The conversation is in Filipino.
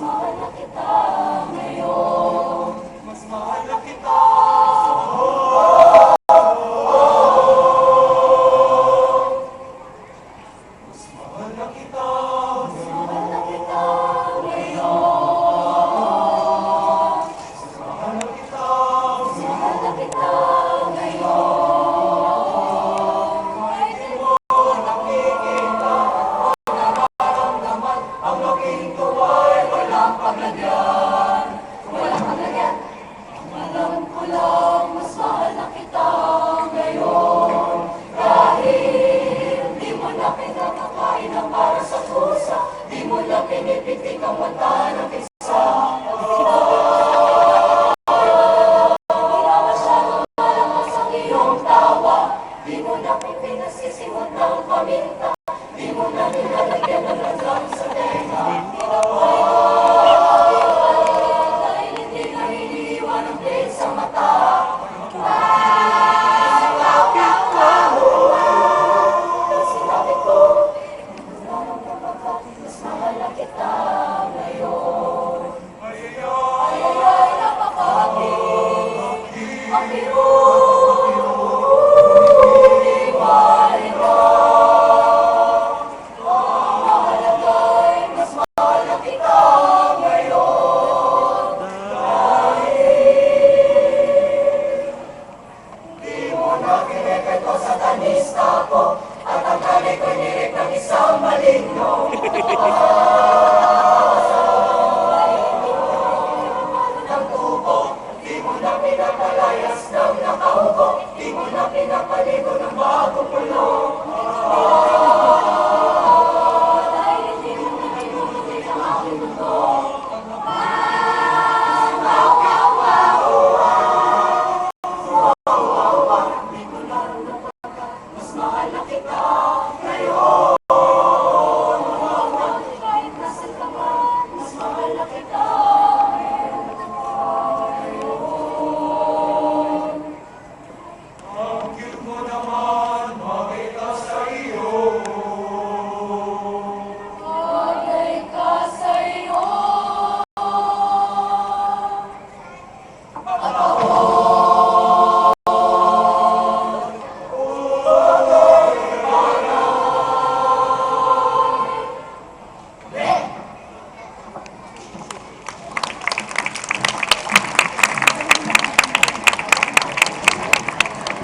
Smaller look at that. hanggan, walang hanggan. Alam ko lang, mas mahal na kita ngayon. Dahil di mo na pinapakain ang para sa pusa, di mo na pinipitik ang mata ng Ikaw na pinapaligo Mona